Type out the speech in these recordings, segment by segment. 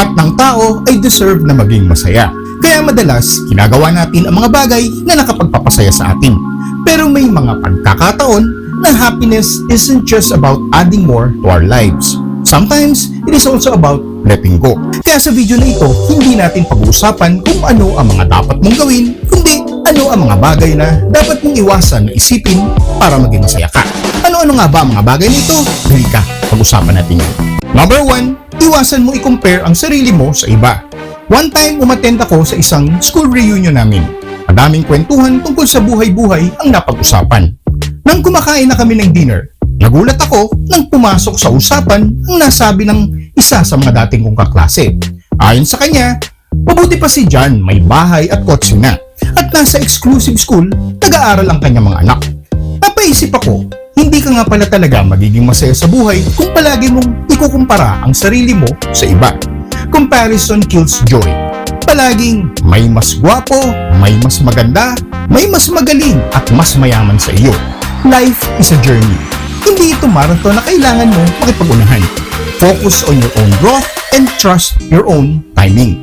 Lahat ng tao ay deserve na maging masaya. Kaya madalas, ginagawa natin ang mga bagay na nakapagpapasaya sa atin. Pero may mga pagkakataon na happiness isn't just about adding more to our lives. Sometimes, it is also about letting go. Kaya sa video na ito, hindi natin pag-uusapan kung ano ang mga dapat mong gawin, kundi ano ang mga bagay na dapat mong iwasan na isipin para maging masaya ka. Ano-ano nga ba ang mga bagay nito? Dali pag-usapan natin yan. Number one, iwasan mo i-compare ang sarili mo sa iba. One time, umattend ako sa isang school reunion namin. Madaming kwentuhan tungkol sa buhay-buhay ang napag-usapan. Nang kumakain na kami ng dinner, nagulat ako nang pumasok sa usapan ang nasabi ng isa sa mga dating kong kaklase. Ayon sa kanya, mabuti pa si John may bahay at kotse na at nasa exclusive school nag-aaral ang kanyang mga anak. Napaisip ako, hindi ka nga pala talaga magiging masaya sa buhay kung palagi mong ikukumpara ang sarili mo sa iba. Comparison kills joy. Palaging may mas gwapo, may mas maganda, may mas magaling at mas mayaman sa iyo. Life is a journey. Hindi ito marathon na kailangan mo makipag-unahan. Focus on your own growth and trust your own timing.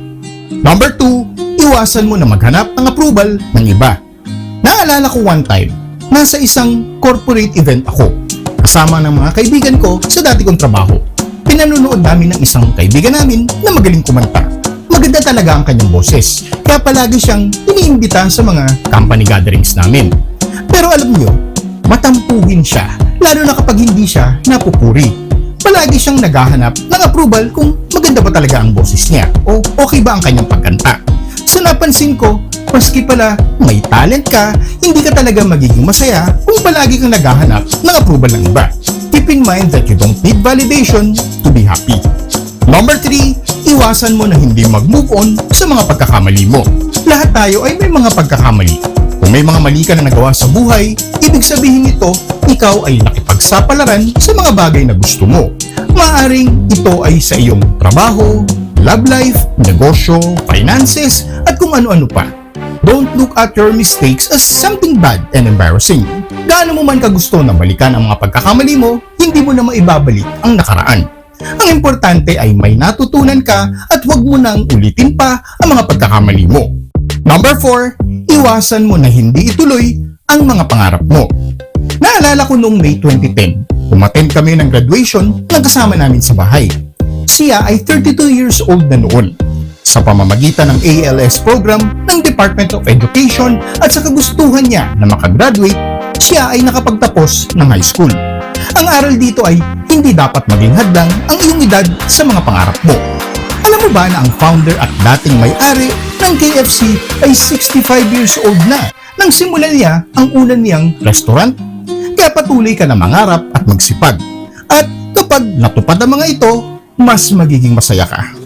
Number 2, iwasan mo na maghanap ng approval ng iba. Naalala ko one time, nasa isang corporate event ako. Kasama ng mga kaibigan ko sa dati kong trabaho. Pinanunood namin ng isang kaibigan namin na magaling kumanta. Maganda talaga ang kanyang boses, kaya palagi siyang iniimbita sa mga company gatherings namin. Pero alam niyo, matampuhin siya, lalo na kapag hindi siya napupuri. Palagi siyang naghahanap ng approval kung maganda ba talaga ang boses niya o okay ba ang kanyang pagkanta. Napansin ko, maski pala may talent ka, hindi ka talaga magiging masaya kung palagi kang naghahanap ng approval ng iba. Keep in mind that you don't need validation to be happy. Number 3, iwasan mo na hindi mag-move on sa mga pagkakamali mo. Lahat tayo ay may mga pagkakamali. Kung may mga mali ka na nagawa sa buhay, ibig sabihin nito, ikaw ay nakipagsapalaran sa mga bagay na gusto mo. Maaring ito ay sa iyong trabaho, love life, negosyo, finances, at kung ano-ano pa. Don't look at your mistakes as something bad and embarrassing. Gaano mo man kagusto na balikan ang mga pagkakamali mo, hindi mo na maibabalik ang nakaraan. Ang importante ay may natutunan ka at huwag mo nang ulitin pa ang mga pagkakamali mo. Number 4, iwasan mo na hindi ituloy ang mga pangarap mo. Naalala ko noong May 2010, umattend kami ng graduation ng kasama namin sa bahay. Siya ay 32 years old na noon. Sa pamamagitan ng ALS program ng Department of Education at sa kagustuhan niya na makagraduate, siya ay nakapagtapos ng high school. Ang aral dito ay hindi dapat maging hadlang ang iyong edad sa mga pangarap mo. Alam mo ba na ang founder at dating may-ari ng KFC ay 65 years old na nang simulan niya ang una niyang restaurant? Kaya patuloy ka na mangarap at magsipag. At kapag natupad ang mga ito, mas magiging masaya ka.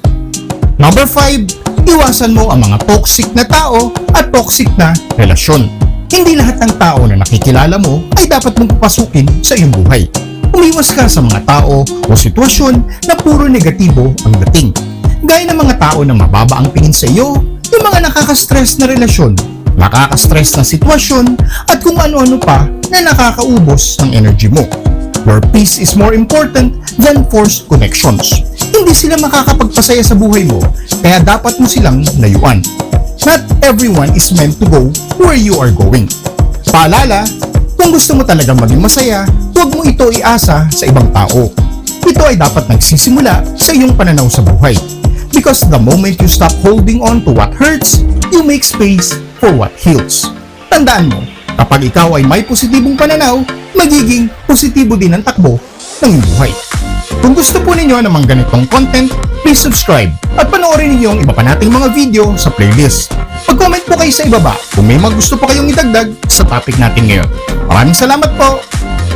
Number 5, iwasan mo ang mga toxic na tao at toxic na relasyon. Hindi lahat ng tao na nakikilala mo ay dapat mong papasukin sa iyong buhay. Umiwas ka sa mga tao o sitwasyon na puro negatibo ang dating. Gaya ng mga tao na mababa ang tingin sa iyo, yung mga nakaka-stress na relasyon, nakaka-stress na sitwasyon, at kung ano-ano pa na nakakaubos ng energy mo. Your peace is more important than forced connections. Hindi sila makakapagpasaya sa buhay mo, kaya dapat mo silang layuan. Not everyone is meant to go where you are going. Paalala, kung gusto mo talagang maging masaya, huwag mo ito iasa sa ibang tao. Ito ay dapat nagsisimula sa iyong pananaw sa buhay. Because the moment you stop holding on to what hurts, you make space for what heals. Tandaan mo, kapag ikaw ay may positibong pananaw, magiging positibo din ang takbo ng iyong buhay. Kung gusto po ninyo ng mga ganitong content, please subscribe at panoorin ninyo ang iba pa nating mga video sa playlist. Mag-comment po kayo sa ibaba kung may mga gusto pa kayong idagdag sa topic natin ngayon. Maraming salamat po!